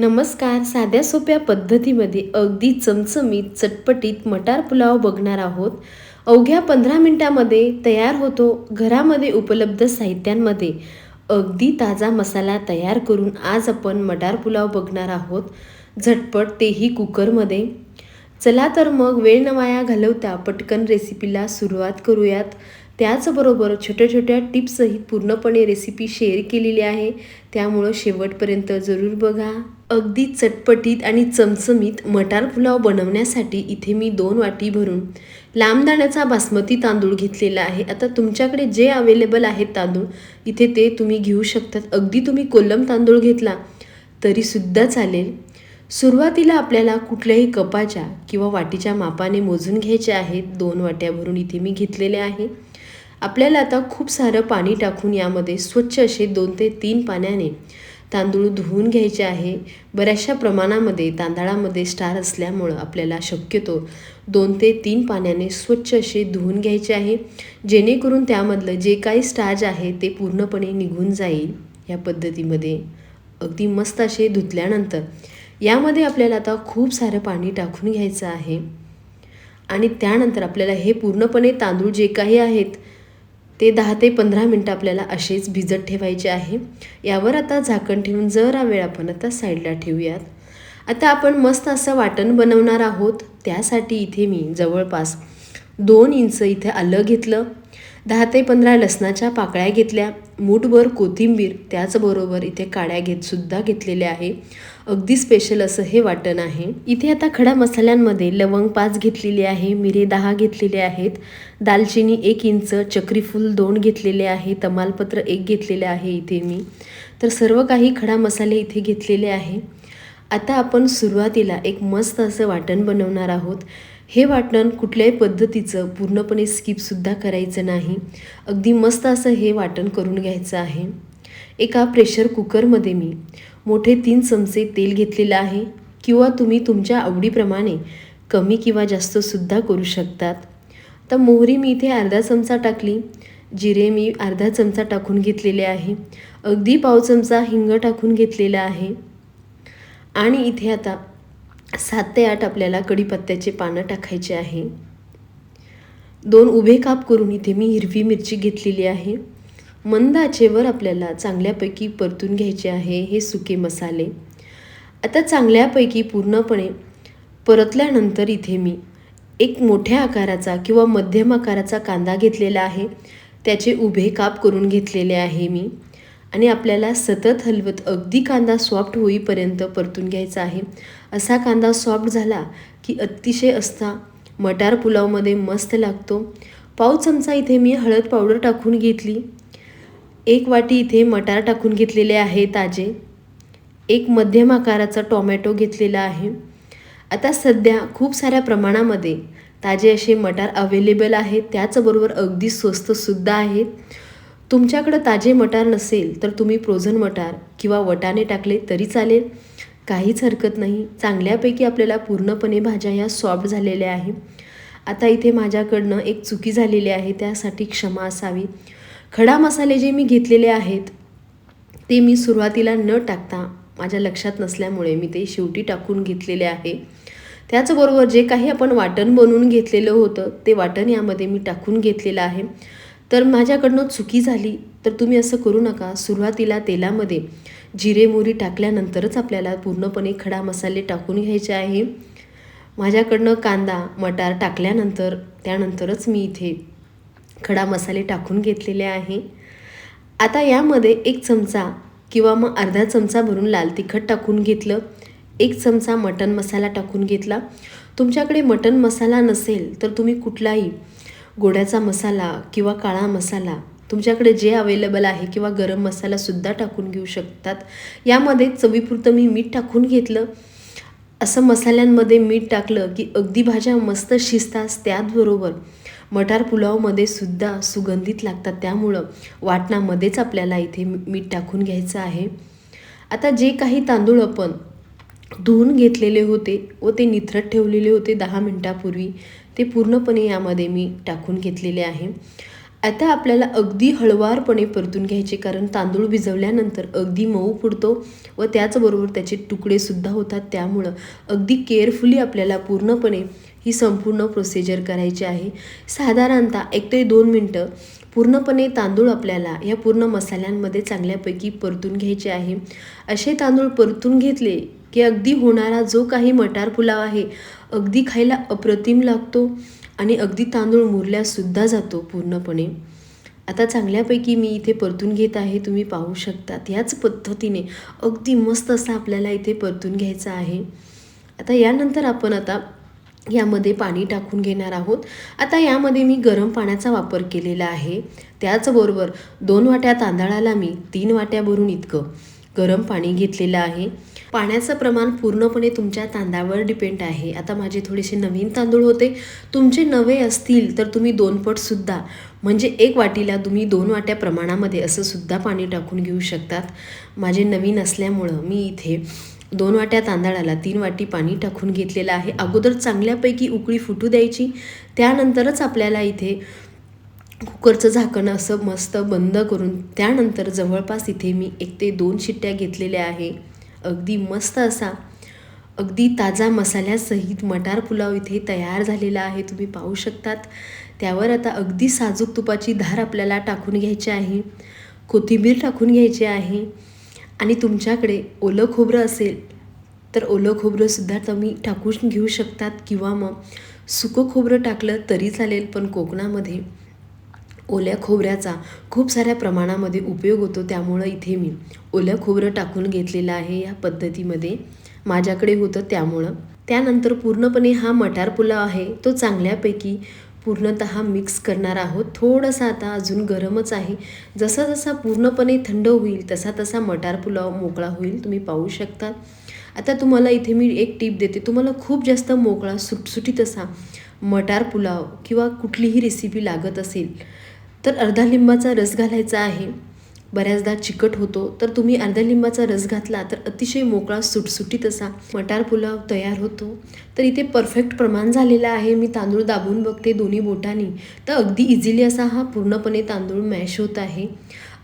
नमस्कार साध्या सोप्या पद्धतीमध्ये अगदी चमचमीत चटपटीत मटार पुलाव बघणार आहोत. अवघ्या पंधरा मिनटामध्ये तयार होतो घरामध्ये उपलब्ध साहित्यांमध्ये. अगदी ताजा मसाला तयार करून आज आपण मटार पुलाव बघणार आहोत. झटपट तेही कुकरमध्ये. चला तर मग वेळ न वाया घालवता पटकन रेसिपीला सुरुवात करूयात. त्याचबरोबर छोट्या छोट्या टिप्सही पूर्णपणे रेसिपी शेअर केलेली आहे. त्यामुळं शेवटपर्यंत जरूर बघा. अगदी चटपटीत आणि चमचमीत मटार पुलाव बनवण्यासाठी इथे मी दोन वाटी भरून लांब दाण्याचा बासमती तांदूळ घेतलेला आहे. आता तुमच्याकडे जे अवेलेबल आहेत तांदूळ इथे ते तुम्ही घेऊ शकतात. अगदी तुम्ही कोलम तांदूळ घेतला तरीसुद्धा चालेल. सुरुवातीला आपल्याला कुठल्याही कपाच्या किंवा वाटीच्या मापाने मोजून घ्यायचे आहेत. दोन वाट्या भरून इथे मी घेतलेले आहे. आपल्याला आता खूप सारं पाणी टाकून यामध्ये स्वच्छ असे दोन ते तीन पाण्याने तांदूळ धुवून घ्यायचे आहे. बऱ्याचशा प्रमाणामध्ये तांदळामध्ये स्टार असल्यामुळं आपल्याला शक्यतो दोन ते तीन पाण्याने स्वच्छ असे धुवून घ्यायचे आहे. जेणेकरून त्यामधलं जे काही स्टार्च आहे ते पूर्णपणे निघून जाईल या पद्धतीमध्ये. अगदी मस्त असे धुतल्यानंतर यामध्ये आपल्याला आता खूप सारं पाणी टाकून घ्यायचं आहे. आणि त्यानंतर आपल्याला हे पूर्णपणे तांदूळ जे काही आहेत ते दहा ते पंधरा मिनटं आपल्याला असेच भिजत ठेवायचे आहे. यावर आता झाकण ठेवून जरा वेळ आपण आता साईडला ठेवूयात. आता आपण मस्त असं वाटण बनवणार आहोत. त्यासाठी इथे मी जवळपास दोन इंच इथे आलं घेतलं. दहा ते पंधरा लसणाच्या पाकळ्या घेतल्या. मूठभर कोथिंबीर त्याचबरोबर इथे काड्या घेत सुद्धा घेतलेल्या आहे. अगदी स्पेशल असं हे वाटण आहे. इथे आता खडा मसाल्यांमध्ये लवंग पाच घेतलेली आहे मिरे दहा घेतलेले आहेत दालचिनी एक इंच चक्रीफूल दोन घेतलेले आहे तमालपत्र एक घेतलेले आहे इथे मी. तर सर्व काही खडा मसाले इथे घेतलेले आहे. आता आपण सुरुवातीला एक मस्त असं वाटण बनवणार आहोत. हे वाटण कुठल्याही पद्धतीचं पूर्णपणे स्किपसुद्धा करायचं नाही. अगदी मस्त असं हे वाटण करून घ्यायचं आहे. एका प्रेशर कुकरमध्ये मी मोठे तीन चमचे तेल घेतलेलं आहे किंवा तुम्ही तुमच्या आवडीप्रमाणे कमी किंवा जास्तसुद्धा करू शकतात. तर मोहरी मी इथे अर्धा चमचा टाकली. जिरे मी अर्धा चमचा टाकून घेतलेले आहे. अगदी पाव चमचा हिंग टाकून घेतलेला आहे. आणि इथे आता सात ते आठ आपल्याला कढीपत्त्याचे पानं टाकायचे आहे. दोन उभे काप करून इथे मी हिरवी मिरची घेतलेली आहे. मंद आचेवर आपल्याला चांगल्यापैकी परतून घ्यायचे आहे हे सुके मसाले. आता चांगल्यापैकी पूर्णपणे परतल्यानंतर इथे मी एक मोठ्या आकाराचा किंवा मध्यम आकाराचा कांदा घेतलेला आहे. त्याचे उभे काप करून घेतलेले आहे मी. आणि आपल्याला सतत हलवत अगदी कांदा सॉफ्ट होईपर्यंत परतून घ्यायचा आहे. असा कांदा सॉफ्ट झाला की अतिशय असता मटार पुलावमध्ये मस्त लागतो. पाव चमचा इथे मी हळद पावडर टाकून घेतली. एक वाटी इथे मटार टाकून घेतलेले आहे ताजे. एक मध्यम आकाराचा टोमॅटो घेतलेला आहे. आता सध्या खूप साऱ्या प्रमाणामध्ये ताजे असे मटार अवेलेबल आहेत. त्याचबरोबर अगदी स्वस्तसुद्धा आहेत. तुमच्याकडं ताजे मटार नसेल तर तुम्ही फ्रोझन मटार किंवा वटाणे टाकले तरी चालेल. काहीच हरकत नाही. चांगल्यापैकी आपल्याला पूर्णपणे भाज्या ह्या सॉफ्ट झालेल्या आहे आता इथे माझ्याकडनं एक चुकी झालेली आहे. त्यासाठी क्षमा असावी. खडा मसाले जे मी घेतलेले आहेत ते मी सुरुवातीला न टाकता माझ्या लक्षात नसल्यामुळे मी ते शेवटी टाकून घेतलेले आहे. त्याचबरोबर जे काही आपण वाटण बनवून घेतलेलं होतं ते वाटण यामध्ये मी टाकून घेतलेलं आहे. तर माझ्याकडनं चुकी झाली तर तुम्ही असं करू नका. सुरुवातीला तेलामध्ये जिरे मोरी टाकल्यानंतरच आपल्याला पूर्णपणे खडा मसाले टाकून घ्यायचे आहे. माझ्याकडनं कांदा मटार टाकल्यानंतर त्यानंतरच मी इथे खडा मसाले टाकून घेतलेले आहे. आता यामध्ये एक चमचा किंवा मग अर्धा चमचा भरून लाल तिखट टाकून घेतलं. एक चमचा मटन मसाला टाकून घेतला. तुमच्याकडे मटन मसाला नसेल तर तुम्ही कुठलाही गोड्याचा मसाला किंवा काळा मसाला तुमच्याकडे जे अवेलेबल आहे किंवा गरम मसालासुद्धा टाकून घेऊ शकतात. यामध्ये चवीपुरतं मी मीठ टाकून घेतलं. असं मसाल्यांमध्ये मीठ टाकलं की अगदी भाज्या मस्त शिजतात त्याचबरोबर मटार पुलावमध्ये सुद्धा सुगंधित लागतात. त्यामुळं वाटणामध्येच आपल्याला इथे मीठ टाकून घ्यायचं आहे. आता जे काही तांदूळ आपण धुवून घेतलेले होते व ते निथरत ठेवलेले होते दहा मिनटापूर्वी ते पूर्णपणे यामध्ये मी टाकून घेतलेले आहे. आता आपल्याला अगदी हळवारपणे परतून घ्यायचे कारण तांदूळ भिजवल्यानंतर अगदी मऊ फुडतो व त्याचबरोबर त्याचे तुकडेसुद्धा होतात. त्यामुळं अगदी केअरफुली आपल्याला पूर्णपणे ही संपूर्ण प्रोसिजर करायची आहे. साधारणतः एक ते दोन मिनटं पूर्णपणे तांदूळ आपल्याला या पूर्ण मसाल्यांमध्ये चांगल्यापैकी परतून घ्यायचे आहे. असे तांदूळ परतून घेतले की अगदी होणारा जो काही मटार पुलाव आहे अगदी खायला अप्रतिम लागतो. आणि अगदी तांदूळ मुरल्यासुद्धा जातो पूर्णपणे. आता चांगल्यापैकी मी इथे परतून घेत आहे तुम्ही पाहू शकतात. याच पद्धतीने अगदी मस्त असा आपल्याला इथे परतून घ्यायचा आहे. आता यानंतर आपण आता यामध्ये पाणी टाकून घेणार आहोत. आता यामध्ये मी गरम पाण्याचा वापर केलेला आहे. त्याचबरोबर दोन वाट्या तांदळाला मी तीन वाट्या भरून इतकं गरम पाणी घेतलेलं आहे. पाण्याचं प्रमाण पूर्णपणे तुमच्या तांदळावर डिपेंड आहे. आता माझे थोडेसे नवीन तांदूळ होते. तुमचे नवे असतील तर तुम्ही दोन पटसुद्धा म्हणजे एक वाटीला तुम्ही दोन वाट्या प्रमाणामध्ये असं सुद्धा पाणी टाकून घेऊ शकतात. माझे नवीन असल्यामुळं मी इथे दोन वाट्या तांदळाला तीन वाटी पाणी टाकून घेतलेलं आहे. अगोदर चांगल्यापैकी उकळी फुटू द्यायची. त्यानंतरच आपल्याला इथे कुकरचं झाकण असं मस्त बंद करून त्यानंतर जवळपास इथे मी एक ते दोन शिट्ट्या घेतलेल्या आहे. अगदी मस्त असा. अगदी ताजा मसाल्यासहित मटार पुलाव इथे तयार झालेला आहे तुम्ही पाहू शकतात. त्यावर आता अगदी साजूक तुपाची धार आपल्याला टाकून घ्यायची आहे. कोथिंबीर टाकून घ्यायची आहे. आणि तुमच्याकडे ओलं खोबरं असेल तर ओलं खोबरंसुद्धा तुम्ही टाकून घेऊ शकतात. किंवा मग सुकं खोबरं टाकलं तरी चालेल पण कोकणामध्ये ओल्या खोबऱ्याचा खूप साऱ्या प्रमाणामध्ये उपयोग होतो त्यामुळं इथे मी ओलं खोबरं टाकून घेतलेलं आहे या पद्धतीमध्ये. माझ्याकडे होतं त्यामुळं. त्यानंतर पूर्णपणे हा मटार पुलाव आहे तो चांगल्यापैकी पूर्णत मिक्स करणार आहोत. थोडंसं आता अजून गरमच आहे. जसा जसा पूर्णपणे थंड होईल तसा तसा मटार पुलाव मोकळा होईल तुम्ही पाहू शकता. आता तुम्हाला इथे मी एक टीप देते. तुम्हाला खूप जास्त मोकळा सुटसुटीत असा मटार पुलाव किंवा कुठलीही रेसिपी लागत असेल तर अर्धा लिंबाचा रस घालायचा आहे. बऱ्याचदा चिकट होतो तर तुम्ही अर्ध्या लिंबाचा रस घातला तर अतिशय मोकळा सुटसुटीत असा मटार पुलाव तयार होतो. तर इथे परफेक्ट प्रमाण झालेलं आहे. मी तांदूळ दाबून बघते दोन्ही बोटांनी. तर अगदी इझिली असा हा पूर्णपणे तांदूळ मॅश होत आहे.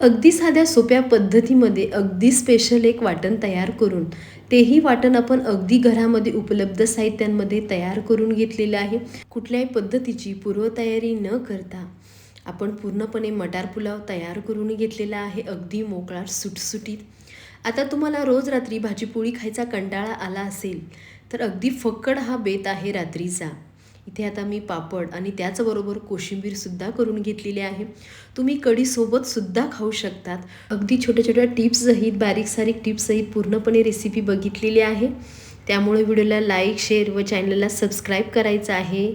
अगदी साध्या सोप्या पद्धतीमध्ये अगदी स्पेशल एक वाटण तयार करून तेही वाटण आपण अगदी घरामध्ये उपलब्ध साहित्यांमध्ये तयार करून घेतलेलं आहे. कुठल्याही पद्धतीची पूर्वतयारी न करता. आपण पूर्णपणे मटार पुलाव तयार करून घेतलेला आहे अगदी मोकळा सुटसुटीत. आता तुम्हाला रोज रात्री भाजीपोळी खायचा कंटाळा आला असेल तर अगदी फक्कड हा बेत आहे रात्रीचा. इथे आता मी पापड आणि त्याचबरोबर कोशिंबीरसुद्धा करून घेतलेली आहे. तुम्ही कढीसोबतसुद्धा खाऊ शकतात. अगदी छोट्या छोट्या टिप्ससहित बारीक सारीक टिप्ससहित पूर्णपणे रेसिपी बघितलेली आहे. त्यामुळे व्हिडिओला लाईक शेअर व चॅनलला सबस्क्राईब करायचं आहे.